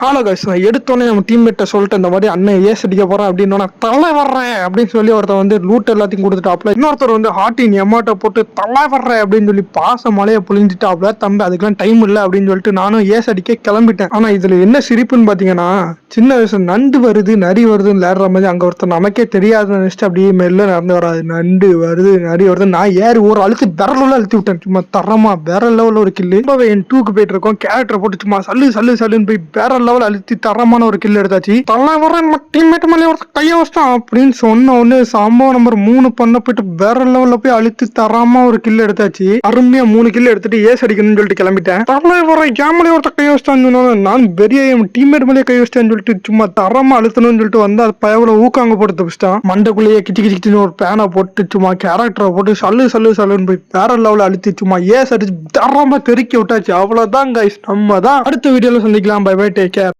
ஆனா கைஸ் நான் எடுத்தோடனே நம்ம டீம்மேட்டை சொல்லிட்டு இந்த மாதிரி அண்ணன் ஏஸ் அடிக்க போறேன் அப்படின்னு நான் தலை வர்றேன் அப்படின்னு சொல்லி ஒருத்தர் வந்து லூட் எல்லாத்தையும் கொடுத்துட்டாப்ல. இன்னொருத்தர் வந்து ஹாட்டின் எமாட்டை போட்டு தலை வர்றேன் அப்படின்னு சொல்லி பாச மலையை புழிஞ்சிட்டாப்ல. தம்பி அதுக்கெல்லாம் டைம் இல்லை! அப்படின்னு சொல்லிட்டு நானும் ஏஸ் அடிக்க கிளம்பிட்டேன். ஆனா இதுல என்ன சிரிப்புன்னு பாத்தீங்கன்னா சின்ன வயசு நண்டு வருது நரி வருதுன்னு விளையாடுற மாதிரி அங்க ஒருத்தர் நமக்கே தெரியாத நினைச்சிட்டு அப்படியே மெல்ல நடந்து வராது நண்டு வருது நரி வருது. நான் ஏறி ஒரு அழுத்து விரல அழுத்தி விட்டேன். சும்மா தரமா வேற லெவல்ல ஒரு கில்லு ரொம்பவே என் டூக்கு போயிட்டு இருக்கோம். கேரக்டர் போட்டு சும்மா சல்லு சல்லு சல்லுன்னு போய் வேற லெவல் அழுத்தி தரமான ஒரு கில் எடுத்தாச்சு. தலைவரன் டீம்மேட் மேலே ஒரு கைய வச்சிட்டான் அப்படின்னு சொன்ன உடனே சம்பவம் நம்பர் மூணு பண்ண போயிட்டு வேற லெவல்ல போய் அழுத்தி தரமா ஒரு கில் எடுத்தாச்சு. அருமையா மூணு கில் எடுத்துட்டு ஏஸ் அடிக்கணும்னு சொல்லிட்டு கிளம்பிட்டேன். தலைவரை கேமலே ஒருத்த கை வச்சிட்டான்னு சொன்னோன்னே நான் பெரிய டீம்மேட் மேலே கை வச்சிட்டேன்னு சொல்லிட்டு சும்மா தரமா அழுத்தணும்னு சொல்லிட்டு வந்து அது பயவுல ஊக்காங்க போட்டு தப்பிச்சிட்டான் மண்டைக்குள்ளேயே கிச்சி கிச்சின்னு ஒரு பேனை போட்டு சும்மா கேரக்டரை போட்டு சல்லு சல்லு சல்லுன்னு போய் வேற லெவலில் அழுத்தி சும்மா ஏஸ் அடிச்சு தரமா தெருக்கி விட்டாச்சு. அவ்வளவுதான் கைஸ் நம்ம தான். அடுத்த வீடியோல சந்திக்கலாம். Bye bye take cap.